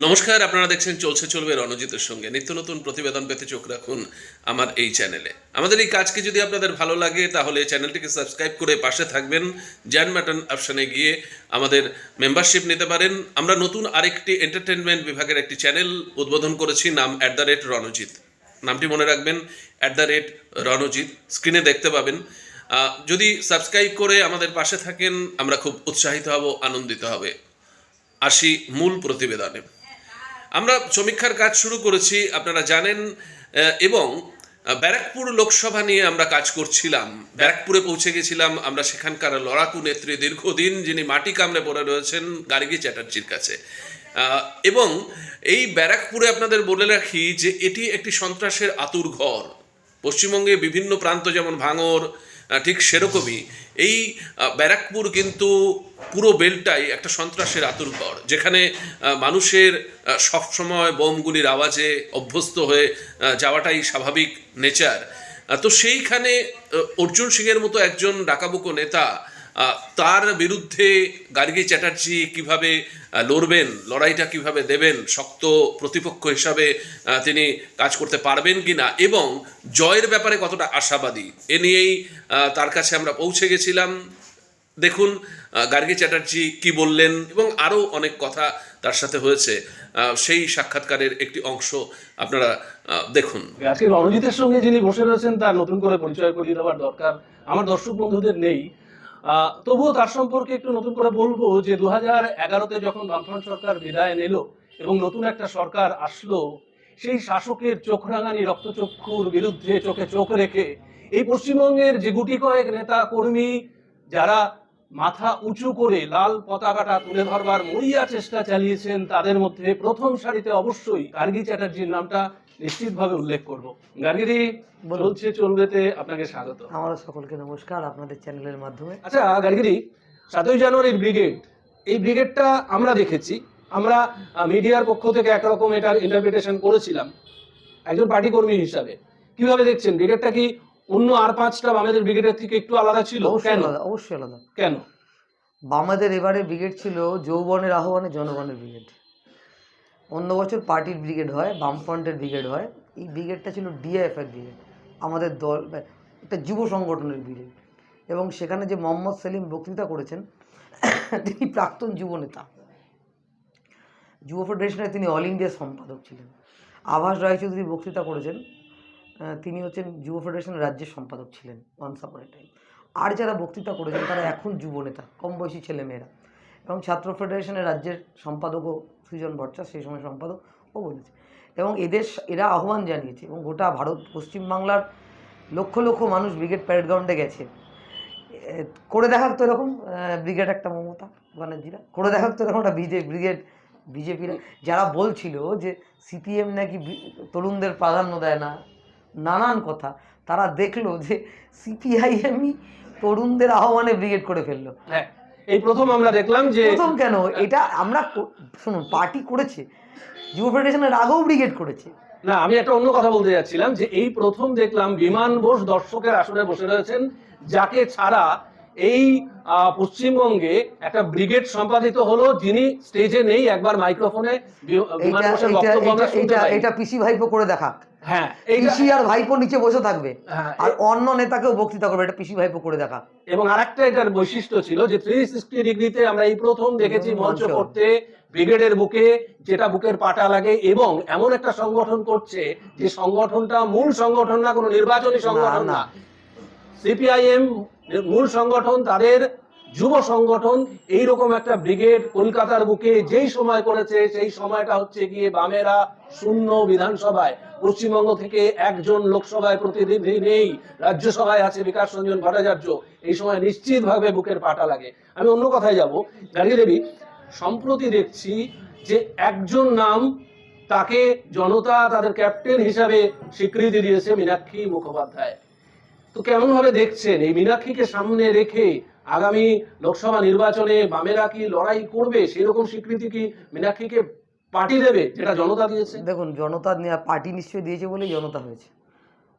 নমস্কার, আপনারা দেখছেন চলছে চলবে রণজিতের সঙ্গে। নিত্য নতুন প্রতিবেদন পেতে চোখ রাখুন আমার এই চ্যানেলে। আমাদের এই কাজকে যদি আপনাদের ভালো লাগে, তাহলে চ্যানেলটিকে সাবস্ক্রাইব করে পাশে থাকবেন। জ্যান ম্যাটন অপশানে গিয়ে আমাদের মেম্বারশিপ নিতে পারেন। আমরা নতুন আরেকটি এন্টারটেনমেন্ট বিভাগের একটি চ্যানেল উদ্বোধন করেছি, নাম অ্যাট দ্য রেট রণজিৎ। নামটি মনে রাখবেন অ্যাট দ্য রেট রণজিৎ। স্ক্রিনে দেখতে পাবেন। যদি সাবস্ক্রাইব করে আমাদের পাশে থাকেন, আমরা খুব উৎসাহিত হব, আনন্দিত হবে। আসি মূল প্রতিবেদনে। আমরা সমীক্ষার কাজ শুরু করেছি, আপনারা জানেন এবং ব্যারাকপুর লোকসভা নিয়ে আমরা কাজ করছিলাম। ব্যারাকপুরে পৌঁছে গেছিলাম, আমরা সেখানকার লড়াকু নেত্রী দীর্ঘদিন, যিনি মাটি কামড়ে পড়ে রয়েছেন, গার্গী চ্যাটার্জির কাছে। এবং এই ব্যারাকপুরে আপনাদের বলে রাখি যে, এটি একটি সন্ত্রাসের আতুর ঘর। পশ্চিমবঙ্গে বিভিন্ন প্রান্ত, যেমন ভাঙর ঠিক সেরকমই। এই ব্যারাকপুর কিন্তু পুরো বেলটাই একটা সন্ত্রাসের আতুরগড়, যেখানে মানুষের সবসময় বোমগুলির আওয়াজে অভ্যস্ত হয়ে যাওয়াটাই স্বাভাবিক নেচার। তো সেইখানে অর্জুন সিংয়ের মতো একজন ডাকাবুকো নেতা তার বিরুদ্ধে গার্গী চ্যাটার্জি কীভাবে লড়বেন, লড়াইটা কীভাবে দেবেন, শক্ত প্রতিপক্ষ হিসাবে তিনি কাজ করতে পারবেন কিনা, এবং জয়ের ব্যাপারে কতটা আশাবাদী, এ নিয়েই তার কাছে আমরা পৌঁছে গেছিলাম। দেখুন গার্গী চ্যাটার্জি কি বললেন, এবং আরও অনেক কথা তার সাথে হয়েছে। সেই সাক্ষাৎকারের একটি অংশ আপনারা দেখুন। আজকে রণজিতের সঙ্গে যিনি বসে রয়েছেন, তার নতুন করে পরিচয় করিয়ে দেওয়ার দরকার। আমার দর্শক বন্ধুদের নেই তবুও তার সম্পর্কে একটু নতুন করে বলব যে দু হাজার এগারোতে যখন বামফ্রন্ট সরকার বিদায় নিল এবং নতুন একটা সরকার আসলো, সেই শাসকের চোখ রাঙানি রক্তচক্ষুর বিরুদ্ধে চোখে চোখ রেখে এই পশ্চিমবঙ্গের যে গুটি কয়েক নেতা কর্মী যারা মাথা উঁচু করে লাল পতাকাটা তুলে ধরবার মরিয়া চেষ্টা চালিয়েছেন, তাদের মধ্যে প্রথম সারিতে অবশ্যই গার্গী চ্যাটার্জির নামটা নিশ্চিতভাবে উল্লেখ করব। বলুন। চলছে চলবেতে আপনাকে স্বাগত। আমার সকলকে নমস্কার আপনাদের চ্যানেলের মাধ্যমে। আচ্ছা গার্গিরি সাতই জানুয়ারির ব্রিগেড এই ব্রিগেডটা আমরা দেখেছি। আমরা মিডিয়ার পক্ষ থেকে একরকম এটার ইন্টারপ্রিটেশন করেছিলাম একজন পার্টি কর্মী হিসাবে। কীভাবে দেখছেন? ব্রিগেডটা কি অন্য আর পাঁচটা বামেদের ব্রিগেডের থেকে একটু আলাদা ছিল? কেন? অবশ্যই আলাদা। কেন? বামাদের এবারে ব্রিগেড ছিল যৌবনের আহ্বানে জনগণের ব্রিগেড। অন্য বছর পার্টির ব্রিগেড হয়, বামফ্রন্টের ব্রিগেড হয়। এই ব্রিগেডটা ছিল ডিএফ এর ব্রিগেড, আমাদের দল, একটা যুব সংগঠনের ব্রিগেড। এবং সেখানে যে মোহাম্মদ সেলিম বক্তৃতা করেছেন, তিনি প্রাক্তন যুব নেতা। যুব ফেডারেশনের তিনি অল ইন্ডিয়া সম্পাদক ছিলেন। আভাস রায়চৌধুরী বক্তৃতা করেছেন তিনি হচ্ছেন যুব ফেডারেশনের রাজ্যের সম্পাদক ছিলেন ওয়ান্স আপন টাইম আর যারা বক্তৃতা করেছেন, তারা এখন যুব নেতা, কম বয়সী ছেলেমেয়েরা। এবং ছাত্র ফেডারেশনের রাজ্যের সম্পাদকও সুজন ভট্টাচ সেই সময় সম্পাদক ও বলেছে। এবং এদের এরা আহ্বান জানিয়েছে এবং গোটা ভারত, পশ্চিমবাংলার লক্ষ লক্ষ মানুষ ব্রিগেড প্যারেড গ্রাউন্ডে গেছে। করে দেখাক তো এরকম ব্রিগেড একটা মমতা ব্যানার্জিরা। করে দেখাক তো এরকম একটা বিজে, ব্রিগেড, বিজেপিরা। যারা বলছিল যে সিপিএম নাকি তরুণদের প্রাধান্য দেয় না, নানান কথা, তারা দেখল যে সিপিআইএমই তরুণদের আহ্বানে ব্রিগেড করে ফেলল। হ্যাঁ। এই প্রথম আমরা দেখলাম যে প্রথম কেন? এটা আমরা শুনুন পার্টি করেছে যুব ফেডারেশনের আগেও ব্রিগেড করেছে। না আমি একটা অন্য কথা বলতে যাচ্ছিলাম যে এই প্রথম দেখলাম বিমান বোস দর্শকের আসনে বসে রয়েছেন যাকে ছাড়া এই পশ্চিমবঙ্গে একটা ব্রিগেড সম্পাদিত হলো যিনি স্টেজে নেই একবার মাইক্রোফোনে বিমান বোসের বক্তব্য আমরা শুনতে। এটা পিসি ভাইপো করে দেখাক। হ্যাঁ পিসি আর ভাইপো নিচে বসে থাকবে হ্যাঁ, আর অন্য নেতাকেও বক্তৃতা করবে এটা পিসি ভাইপো করে দেখা এবং আরেকটা এটার বৈশিষ্ট্য ছিল যে থ্রি সিক্সটি ডিগ্রিতে আমরা এই প্রথম দেখেছি মঞ্চ। করতে ব্রিগেডের বুকে যেটা বুকের পাটা লাগে এবং এমন একটা সংগঠন করছে যে সংগঠনটা মূল সংগঠন না কোনো নির্বাচনী সংগঠন। না সিপিআইএম মূল সংগঠন তাদের যুব সংগঠন এইরকম একটা ব্রিগেড কলকাতার বুকে যেই সময় করেছে, সেই সময়টা হচ্ছে গিয়ে বামেরা শূন্য বিধানসভায়। পশ্চিমবঙ্গ থেকে একজন লোকসভায় প্রতিনিধি নেই, রাজ্যসভায় আছে বিকাশ রঞ্জন ভট্টাচার্য। এই সময় নিশ্চিতভাবে বুকের পাটা লাগে। আমি অন্য কথায় যাব। গার্গী দেবী, সম্প্রতি দেখছি যে একজন নাম তাকে জনতা, তাদের ক্যাপ্টেন হিসাবে স্বীকৃতি দিয়েছে মীনাক্ষী মুখোপাধ্যায়। তো কেমন ভাবে দেখছেন? এই মীনাক্ষীকে সামনে রেখে আগামী লোকসভা নির্বাচনে বামেরা কি লড়াই করবে? সেরকম স্বীকৃতি কি মীনাক্ষীকে পার্টি দেবে, যেটা জনতা দিয়েছে? দেখুন, জনতা পার্টি নিশ্চয়ই দিয়েছে বলেই জনতা হয়েছে।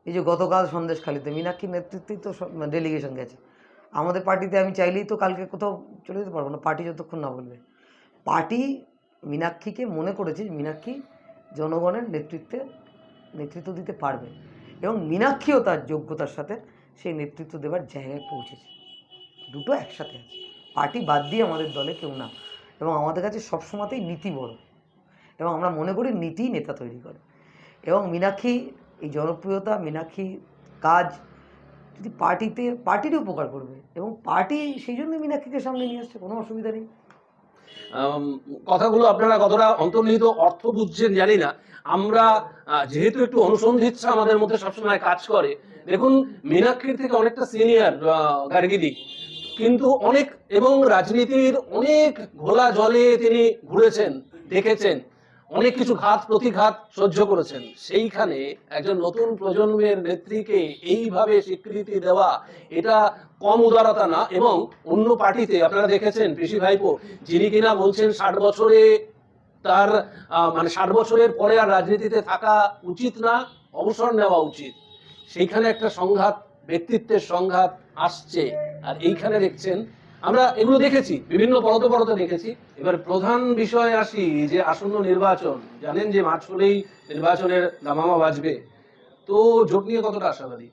এই যে গতকাল সন্দেশখালিতে মীনাক্ষীর নেতৃত্বেই তো ডেলিগেশন গেছে। আমাদের পার্টিতে আমি চাইলেই তো কালকে কোথাও চলে যেতে পারব না, পার্টি যতক্ষণ না বলবে। পার্টি মীনাক্ষীকে মনে করেছে মীনাক্ষী জনগণের নেতৃত্বে, নেতৃত্ব দিতে পারবে। এবং মীনাক্ষীও তার যোগ্যতার সাথে সেই নেতৃত্ব দেওয়ার জায়গায় পৌঁছেছে। দুটো একসাথে আছে। পার্টি বাদ দিয়ে আমাদের দলে কেউ না। এবং আমাদের কাছে সবসময়তেই নীতি বড়। এবং আমরা মনে করি নীতিই নেতা তৈরি করে। এবং মীনাক্ষী, এই জনপ্রিয়তা, মীনাক্ষী কাজ যদি পার্টিতে, পার্টিরই উপকার করবে। এবং পার্টি সেই জন্য মীনাক্ষীকে সামনে নিয়ে আসছে, কোনো অসুবিধা নেই। কথাগুলো আপনারা কতটা অন্তর্নিহিত অর্থ বুঝছেন জানি না। আমরা যেহেতু একটু অনুসন্ধিৎসা আমাদের মধ্যে সবসময় কাজ করে, দেখুন, মীনাক্ষীর থেকে অনেকটা সিনিয়র গার্গিদি কিন্তু অনেক এবং রাজনীতির অনেক ঘোলা জলে তিনি ঘুরেছেন, দেখেছেন, অনেক কিছু ঘাত, প্রতিঘাত সহ্য করেছেন। সেইখানে একজন নতুন প্রজন্মের নেত্রীকে এইভাবে স্বীকৃতি দেওয়া, এটা কম উদারতা না এবং অন্য পার্টিতে আপনারা দেখেছেন পিসি ভাইপো, যিনি কিনা বলছেন ষাট বছরে তার মানে ষাট বছরের পরে আর রাজনীতিতে থাকা উচিত না, অবসর নেওয়া উচিত। সেইখানে একটা সংঘাত, ব্যক্তিত্বের সংঘাত আসছে। আর এইখানে দেখছেন, আমরা এগুলো দেখেছি, বিভিন্ন পরতে পরতে দেখেছি। এবার প্রধান বিষয় আসি, যে আসন্ন নির্বাচন, জানেন যে মার্চ হলেই নির্বাচনের দামামা বাজবে। তো জোট নিয়ে কতটা আশাবাদী?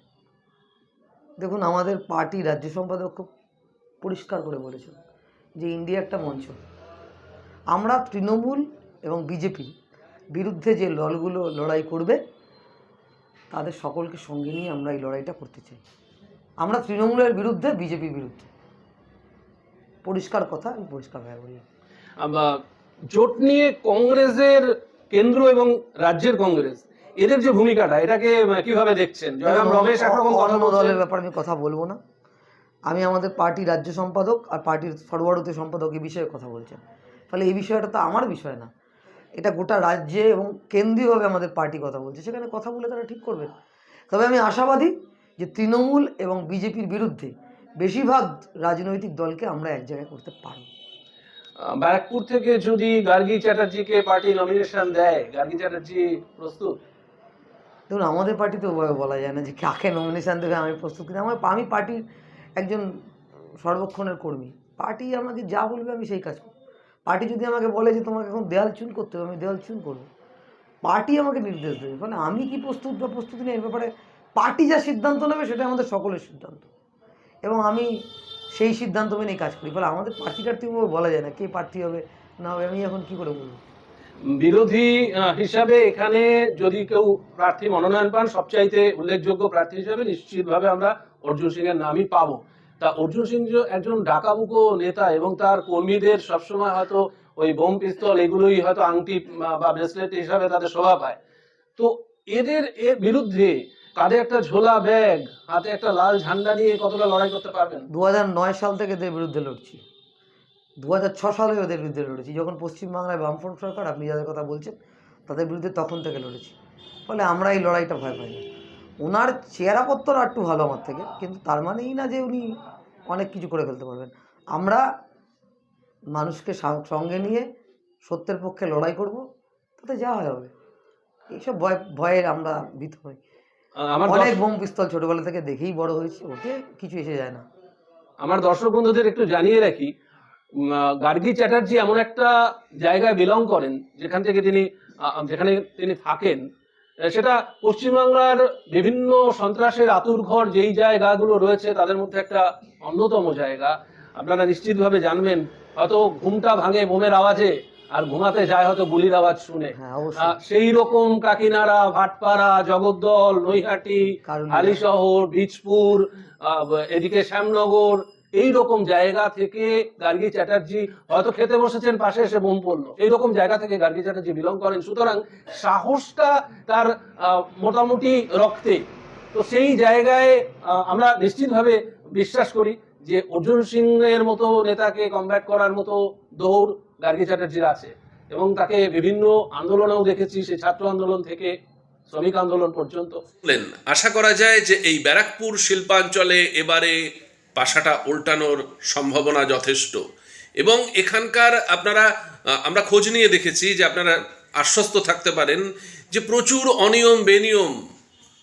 দেখুন, আমাদের পার্টি রাজ্য সম্পাদক খুব পরিষ্কার করে বলেছেন যে ইন্ডিয়া একটা মঞ্চ। আমরা তৃণমূল এবং বিজেপি বিরুদ্ধে যে দলগুলো লড়াই করবে, তাদের সকলকে সঙ্গে নিয়ে আমরা এই লড়াইটা করতে চাই। আমরা তৃণমূলের বিরুদ্ধে বিজেপির বিরুদ্ধে। পরিষ্কার কথা আমি পরিষ্কারভাবে বলি। জোট নিয়ে কংগ্রেসের কেন্দ্র এবং রাজ্যের কংগ্রেস এদের যে ভূমিকাটা এটাকে কীভাবে দেখছেন? জয়রাম রমেশ অন্য দলের ব্যাপারে আমি কথা বলব না। আমি আমাদের পার্টি রাজ্য সম্পাদক আর পার্টির সর্বভারতীয় সম্পাদক এই বিষয়ে কথা বলছেন। ফলে এই বিষয়টা তো আমার বিষয় না। এটা গোটা রাজ্যে এবং কেন্দ্রীয়ভাবে আমাদের পার্টি কথা বলছে। সেখানে কথা বলে তারা ঠিক করবেন তবে আমি আশাবাদী যে তৃণমূল এবং বিজেপির বিরুদ্ধে বেশিরভাগ রাজনৈতিক দলকে আমরা এক জায়গায় করতে পারব। ব্যারাকপুর থেকে যদি গার্গী চ্যাটার্জিকে পার্টি নমিনেশন দেয় গার্গী চ্যাটার্জি প্রস্তুত? দেখুন আমাদের পার্টিতে বলা যায় না যে কাকে নমিনেশন দেবে আমি প্রস্তুত কিনা। আমার আমি পার্টির একজন সর্বক্ষণের কর্মী। পার্টি আমাকে যা বলবে আমি সেই কাজ করব। পার্টি যদি আমাকে বলে যে তোমাকে এখন দেয়াল চুন করতে হবে আমি দেওয়াল চুন করব। পার্টি আমাকে নির্দেশ দেবে। মানে আমি কি প্রস্তুত বা প্রস্তুতি নেই এর ব্যাপারে পার্টি যা সিদ্ধান্ত নেবে সেটা আমাদের সকলের সিদ্ধান্ত। এবং আমি সেই সিদ্ধান্ত মেনেই কাজ করি। ফলে আমাদের টার্থী ওভাবে বলা যায় না, কে প্রার্থী হবে? না হবে, আমি এখন কি করে বলব? বিরোধী হিসাবে এখানে যদি কেউ প্রার্থী মনোনয়ন পান, সবচাইতে উল্লেখযোগ্য প্রার্থী হিসাবে নিশ্চিতভাবে আমরা অর্জুন সিং এর নামই পাবো। তা অর্জুন সিং একজন ডাকাবুকো নেতা এবং তার কর্মীদের সবসময় হয়তো ওই বোম পিস্তল এগুলোই হয়তো আংটি বা ব্রেসলেট হিসাবে তাদের শোভা পায় তো এদের এর বিরুদ্ধে কাঁধে একটা ঝোলা ব্যাগ হাতে একটা লাল ঝান্ডা নিয়ে কতটা লড়াই করতে পারবেন? দু নয় সাল থেকে এদের বিরুদ্ধে লড়ছি। দু হাজার ছ সালে ওদের বিরুদ্ধে লড়েছি। যখন পশ্চিমবাংলায় বামফ্রন্ট সরকার আপনি যাদের কথা বলছেন তাদের বিরুদ্ধে তখন থেকে লড়েছি। ফলে আমরা এই লড়াইটা ভয় পাই না। ওনার চেহারাপত্র আর একটু ভালো আমার থেকে কিন্তু তার মানেই না যে উনি অনেক কিছু করে ফেলতে পারবেন। আমরা মানুষকে সঙ্গে নিয়ে সত্যের পক্ষে লড়াই করব তাতে যা হয় হবে। এইসব ভয় ভয়ের আমরা ভীত হই। আমার অনেক বোম পিস্তল ছোটবেলা থেকে দেখেই বড় হয়েছে ওকে? কিছু এসে যায় না। আমার দর্শক বন্ধুদের একটু জানিয়ে রাখি গার্গী চ্যাটার্জি এমন একটা জায়গায় বিলং করেন যেখান থেকে তিনি যেখানে তিনি থাকেন। সেটা পশ্চিমবাংলার বিভিন্ন সন্ত্রাসের আতুর ঘর যেই জায়গাগুলো রয়েছে তাদের মধ্যে একটা অন্যতম জায়গা। আপনারা নিশ্চিতভাবে জানবেন হয়তো ঘুমটা ভাঙে বোমের আওয়াজে আর ঘুমাতে যায় হয়তো গুলির আওয়াজ শুনে। হ্যাঁ সেই রকম কাকিনাড়া ভাটপাড়া জগদ্দল নৈহাটি কারণ হালিশহর বীজপুর এদিকে শ্যামনগর এই রকম জায়গা থেকে গার্গী চ্যাটার্জি হয়তো খেতে বসেছেন পাশে এসে বোম পড়ল। এইরকম জায়গা থেকে গার্গী চ্যাটার্জি বিলং করেন। সুতরাং সাহসটা তার মোটামুটি রক্তে। তো সেই জায়গায় আমরা নিশ্চিতভাবে বিশ্বাস করি যে অর্জুন সিং এর মতো নেতাকে কমব্যাট করার মতো দৌড় গার্গী চ্যাটার্জির আছে। এবং তাকে বিভিন্ন আন্দোলনেও দেখেছি সে ছাত্র আন্দোলন থেকে শ্রমিক আন্দোলন পর্যন্ত। আশা করা যায় যে এই ব্যারাকপুর শিল্পাঞ্চলে এবারে পাশাটা উল্টানোর সম্ভাবনা যথেষ্ট। এবং এখানকার আপনারা আমরা খোঁজ নিয়ে দেখেছি যে আপনারা আশ্বস্ত থাকতে পারেন যে প্রচুর অনিয়ম, বেনিয়ম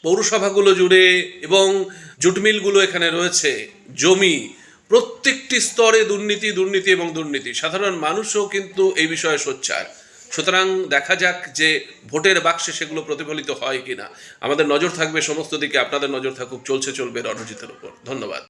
পৌরসভাগুলো জুড়ে এবং জুটমিলগুলো এখানে রয়েছে। জমি প্রত্যেকটি স্তরে দুর্নীতি দুর্নীতি এবং দুর্নীতি। সাধারণ মানুষও কিন্তু এই বিষয়ে সোচ্চার। সুতরাং দেখা যাক যে ভোটের বাক্সে সেগুলো প্রতিফলিত হয় কিনা। আমাদের নজর থাকবে সমস্ত দিকে। আপনাদের নজর থাকুক। চলছে, চলবে রণজিতের উপর। ধন্যবাদ।